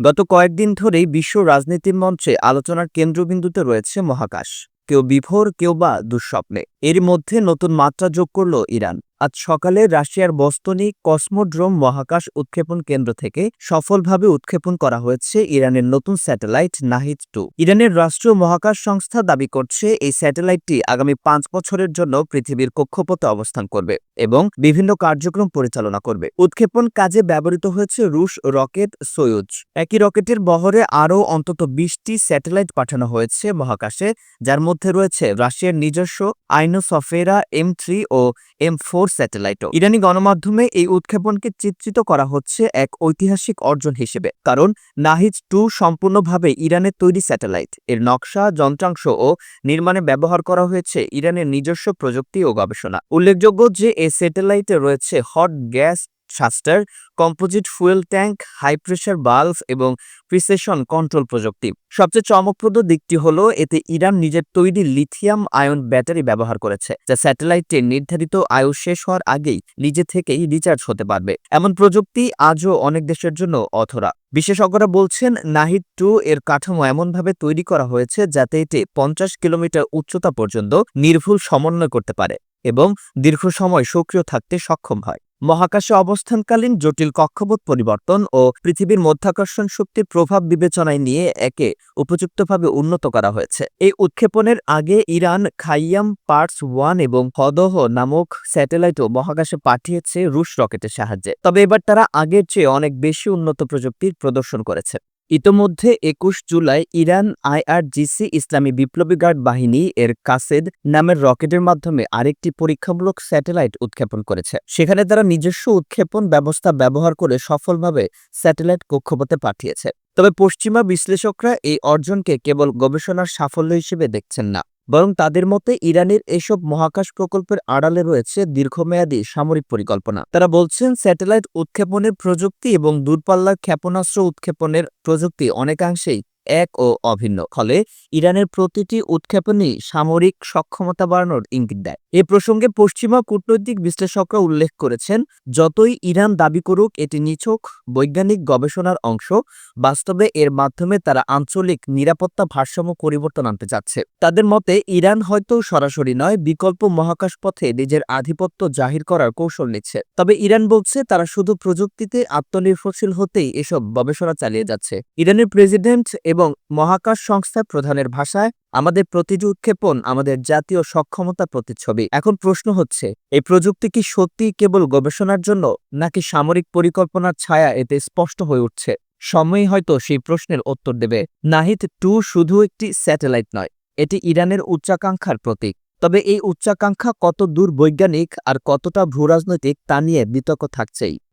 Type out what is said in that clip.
গত কয়েকদিন ধরেই বিশ্ব রাজনীতির মঞ্চে আলোচনার কেন্দ্রবিন্দুতে রয়েছে মহাকাশ। কেউ বিভোর, কেউ বা দুঃস্বপ্নে। এর মধ্যে নতুন মাত্রা যোগ করল ইরান। আজ সকালে রাশিয়ার বস্তনি কসমোড্রোম মহাকাশ উৎক্ষেপণ কেন্দ্র থেকে সফলভাবে উৎক্ষেপণ করা হয়েছে ইরানের নতুন স্যাটেলাইট নাহিদ টু। ইরানের রাষ্ট্রীয় মহাকাশ সংস্থা দাবি করছে এই স্যাটেলাইটটি আগামী পাঁচ বছরের জন্য পৃথিবীর কক্ষপথে অবস্থান করবে এবং বিভিন্ন কার্যক্রম পরিচালনা করবে। উৎক্ষেপণ কাজে ব্যবহৃত হয়েছে রুশ রকেট সয়ুজ একই রকেটের বহরে আরও অন্তত বিশটি স্যাটেলাইট পাঠানো হয়েছে মহাকাশে, যার মধ্যে রয়েছে রাশিয়ার নিজস্ব আইনোসফেরা এম থ্রি ও এম ফোর স্যাটেলাইটও। ইরানি গণমাধ্যমে এই উৎক্ষেপণকে চিত্রিত করা হচ্ছে এক ঐতিহাসিক অর্জন হিসেবে। কারণ নাহিজ টু সম্পূর্ণভাবে ইরানের তৈরি স্যাটেলাইট। এর নকশা, যন্ত্রাংশ ও নির্মাণে ব্যবহার করা হয়েছে ইরানের নিজস্ব প্রযুক্তি ও গবেষণা। উল্লেখযোগ্য যে এই স্যাটেলাইটে রয়েছে hot gas thruster composite fuel tank, high pressure bulb এবং প্রিসেশন কন্ট্রোল প্রযুক্তি। সবচেয়ে চমকপ্রদ দিকটি হলো, এতে ইরান নিজের তৈরি লিথিয়াম আয়ন ব্যাটারি ব্যবহার করেছে, যা স্যাটেলাইটের নির্ধারিত আয়ু শেষ হওয়ার আগেই নিজে থেকেই রিচার্জ হতে পারবে। এমন প্রযুক্তি আজও অনেক দেশের জন্য অথরা বিশেষজ্ঞরা বলছেন, নাহিদ টু এর কাঠামো এমনভাবে তৈরি করা হয়েছে যাতে এটি পঞ্চাশ কিলোমিটার উচ্চতা পর্যন্ত নির্ভুল সমন্বয় করতে পারে এবং দীর্ঘ সময় সক্রিয় থাকতে সক্ষম হয়। মহাকাশে অবস্থানকালীন জটিল কক্ষপথ পরিবর্তন ও পৃথিবীর মধ্যাকর্ষণ শক্তির প্রভাব বিবেচনায় নিয়ে একে উপযুক্তভাবে উন্নত করা হয়েছে। এই উৎক্ষেপণের আগে ইরান খাইয়াম পার্টস ওয়ান এবং হদহ নামক স্যাটেলাইটও মহাকাশে পাঠিয়েছে রুশ রকেটের সাহায্যে। তবে এবার তারা আগের চেয়ে অনেক বেশি উন্নত প্রযুক্তির প্রদর্শন করেছে। ইতোমধ্যে একুশ জুলাই ইরান আইআরজিসি ইসলামী বিপ্লবী গার্ড বাহিনী এর কাসেদ নামের রকেটের মাধ্যমে আরেকটি পরীক্ষামূলক স্যাটেলাইট উৎক্ষেপণ করেছে। সেখানে তারা নিজস্ব উৎক্ষেপণ ব্যবস্থা ব্যবহার করে সফলভাবে স্যাটেলাইট কক্ষপথে পাঠিয়েছে। তবে পশ্চিমা বিশ্লেষকরা এই অর্জনকে কেবল গবেষণার সাফল্য হিসেবে দেখছেন না। বরং তাদের মতে ইরানের এসব মহাকাশ প্রকল্পের আড়ালে রয়েছে দীর্ঘমেয়াদী সামরিক পরিকল্পনা। তারা বলছেন, স্যাটেলাইট উৎক্ষেপণের প্রযুক্তি এবং দূরপাল্লার ক্ষেপণাস্ত্র উৎক্ষেপণের প্রযুক্তি অনেকাংশেই এক ও অভিন্ন। ফলে ইরানের প্রতিটি উৎক্ষেপণই সামরিক সক্ষমতা বাড়ানোর ইঙ্গিত দেয়। এ প্রসঙ্গে পশ্চিমা কূটনৈতিক বিশ্লেষকরা উল্লেখ করেছেন, যতই ইরান দাবি করুক, এটি নিছক বৈজ্ঞানিক গবেষণার অংশ। বাস্তবে এর মাধ্যমে তারা আঞ্চলিক নিরাপত্তা ভারসাম্য পরিবর্তন আনতে চাচ্ছে। তাদের মতে, ইরান হয়তো সরাসরি নয়, বিকল্প মহাকাশ পথে নিজের আধিপত্য জাহির করার কৌশল নিচ্ছে। তবে ইরান বলছে, তারা শুধু প্রযুক্তিতে আত্মনির্ভরশীল হতেই এসব গবেষণা চালিয়ে যাচ্ছে। ইরানের প্রেসিডেন্ট এবং মহাকাশ সংস্থার প্রধানের ভাষায় আমাদের প্রতিটি উৎক্ষেপণ আমাদের জাতীয় সক্ষমতা প্রতিচ্ছবি। এখন প্রশ্ন হচ্ছে, এই প্রযুক্তি কি সত্যি কেবল গবেষণার জন্য, নাকি সামরিক পরিকল্পনার ছায়া এতে স্পষ্ট হয়ে উঠছে? সময়ই হয়তো সেই প্রশ্নের উত্তর দেবে। নাহিদ টু শুধু একটি স্যাটেলাইট নয়, এটি ইরানের উচ্চাকাঙ্ক্ষার প্রতীক। তবে এই উচ্চাকাঙ্ক্ষা কত দূর বৈজ্ঞানিক আর কতটা ভূরাজনৈতিক তা নিয়ে বিতর্ক থাকছেই।